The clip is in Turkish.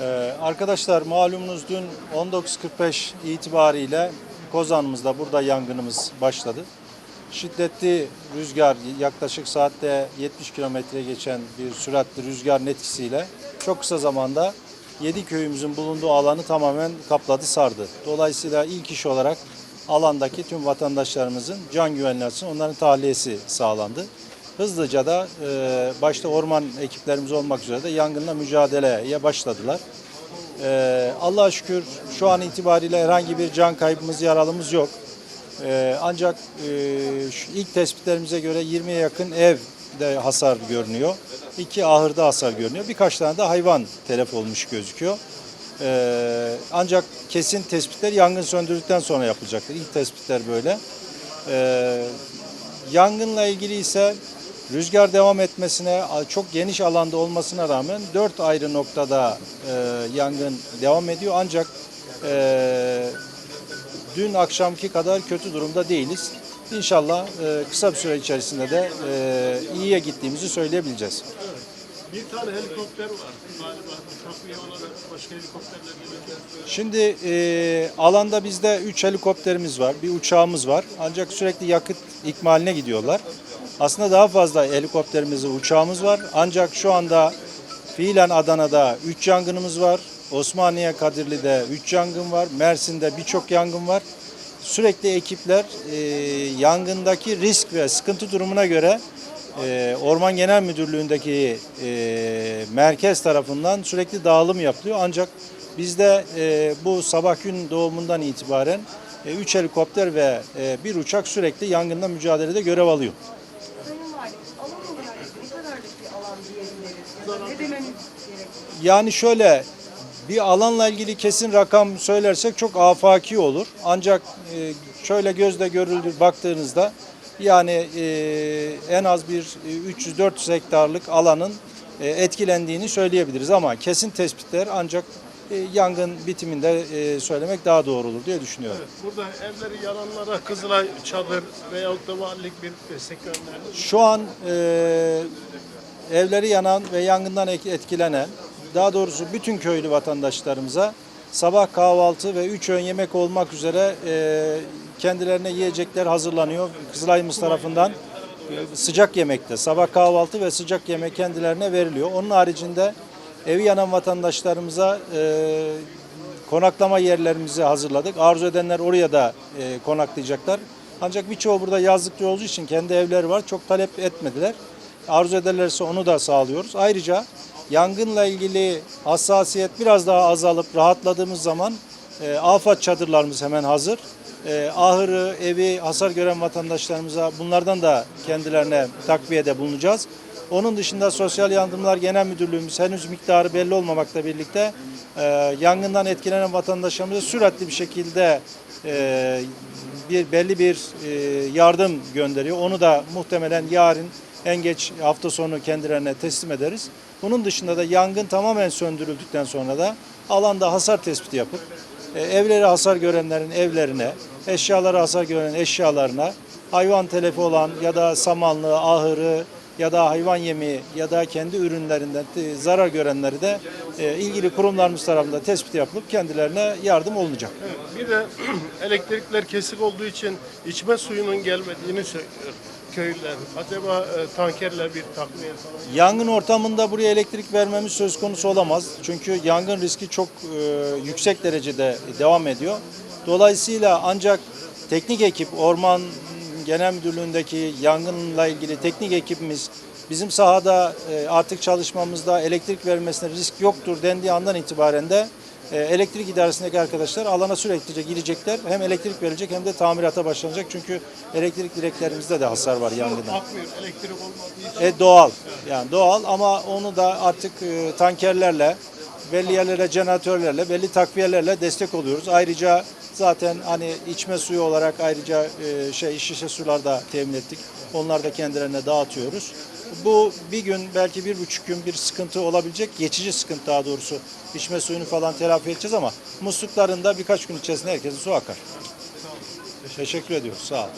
Ee, arkadaşlar malumunuz dün 19.45 itibariyle Kozan'ımızda burada yangınımız başladı. Şiddetli rüzgar yaklaşık saatte 70 kilometre geçen bir süratli rüzgarın etkisiyle çok kısa zamanda 7 köyümüzün bulunduğu alanı tamamen kapladı sardı. Dolayısıyla ilk iş olarak alandaki tüm vatandaşlarımızın can güvenliği açısından onların tahliyesi sağlandı. Hızlıca da e, başta orman ekiplerimiz olmak üzere de yangınla mücadeleye başladılar. E, Allah'a şükür şu an itibariyle herhangi bir can kaybımız, yaralımız yok. E, ancak e, şu ilk tespitlerimize göre 20'ye yakın evde hasar görünüyor. İki ahırda hasar görünüyor. Birkaç tane de hayvan telef olmuş gözüküyor. E, ancak kesin tespitler yangın söndürdükten sonra yapılacaktır. İlk tespitler böyle. E, Yangınla ilgili ise rüzgar devam etmesine çok geniş alanda olmasına rağmen dört ayrı noktada e, yangın devam ediyor. Ancak e, dün akşamki kadar kötü durumda değiliz. İnşallah e, kısa bir süre içerisinde de e, iyiye gittiğimizi söyleyebileceğiz. Bir tane helikopter var galiba. Takviye olarak başka helikopterler geliyor. Şimdi e, alanda bizde 3 helikopterimiz var, bir uçağımız var. Ancak sürekli yakıt ikmaline gidiyorlar. Aslında daha fazla helikopterimiz uçağımız var. Ancak şu anda fiilen Adana'da 3 yangınımız var. Osmaniye Kadirli'de 3 yangın var. Mersin'de birçok yangın var. Sürekli ekipler e, yangındaki risk ve sıkıntı durumuna göre e, Orman Genel Müdürlüğü'ndeki e, merkez tarafından sürekli dağılım yapılıyor. Ancak bizde e, bu sabah gün doğumundan itibaren 3 helikopter ve e, bir uçak sürekli yangınla mücadelede görev alıyor. Yani şöyle bir alanla ilgili kesin rakam söylersek çok afaki olur. Ancak e, şöyle gözle görüldü baktığınızda yani e, en az bir e, 300-400 hektarlık alanın e, etkilendiğini söyleyebiliriz ama kesin tespitler ancak e, yangın bitiminde e, söylemek daha doğru olur diye düşünüyorum. Burada evleri yananlara Kızılay çadır veyahut da valilik bir destek gönderdi. Şu an e, evleri yanan ve yangından etkilenen, daha doğrusu bütün köylü vatandaşlarımıza sabah kahvaltı ve üç öğün yemek olmak üzere e, kendilerine yiyecekler hazırlanıyor. Kızılayımız tarafından e, sıcak yemekte, sabah kahvaltı ve sıcak yemek kendilerine veriliyor. Onun haricinde evi yanan vatandaşlarımıza e, konaklama yerlerimizi hazırladık. Arzu edenler oraya da e, konaklayacaklar. Ancak birçoğu burada yazlıklı olduğu için kendi evleri var. Çok talep etmediler. Arzu ederlerse onu da sağlıyoruz. Ayrıca yangınla ilgili hassasiyet biraz daha azalıp rahatladığımız zaman e, afet çadırlarımız hemen hazır. E, ahırı, evi hasar gören vatandaşlarımıza bunlardan da kendilerine takviyede bulunacağız. Onun dışında Sosyal Yardımlar Genel Müdürlüğümüz henüz miktarı belli olmamakla birlikte e, yangından etkilenen vatandaşlarımıza süratli bir şekilde e, bir belli bir e, yardım gönderiyor. Onu da muhtemelen yarın en geç hafta sonu kendilerine teslim ederiz. Bunun dışında da yangın tamamen söndürüldükten sonra da alanda hasar tespiti yapıp e, evleri hasar görenlerin evlerine, eşyaları hasar gören eşyalarına, hayvan telefi olan ya da samanlı, ahırı ya da hayvan yemi ya da kendi ürünlerinden zarar görenleri de e, ilgili kurumlarımız tarafından tespit yapılıp kendilerine yardım olunacak. Bir de elektrikler kesik olduğu için içme suyunun gelmediğini söylüyor köylüler. Acaba e, tankerle bir takviye falan. Yangın ortamında buraya elektrik vermemiz söz konusu olamaz. Çünkü yangın riski çok e, yüksek derecede devam ediyor. Dolayısıyla ancak teknik ekip, Orman Genel Müdürlüğü'ndeki yangınla ilgili teknik ekibimiz bizim sahada e, artık çalışmamızda elektrik vermesine risk yoktur dendiği andan itibaren de elektrik idaresindeki arkadaşlar alana süreklice girecekler. Hem elektrik verilecek hem de tamirata başlanacak. Çünkü elektrik direklerimizde de hasar var yangından. Akmıyor elektrik olmadığı için. E, doğal. Yani doğal ama onu da artık e, tankerlerle, belli yerlere jeneratörlerle, belli takviyelerle destek oluyoruz. Ayrıca zaten hani içme suyu olarak ayrıca e, şey şişe sular da temin ettik. Onları da kendilerine dağıtıyoruz. Bu bir gün belki bir buçuk gün bir sıkıntı olabilecek. Geçici sıkıntı daha doğrusu. İçme suyunu falan telafi edeceğiz ama musluklarında birkaç gün içerisinde herkesin su akar. Teşekkür ediyoruz. Sağ olun.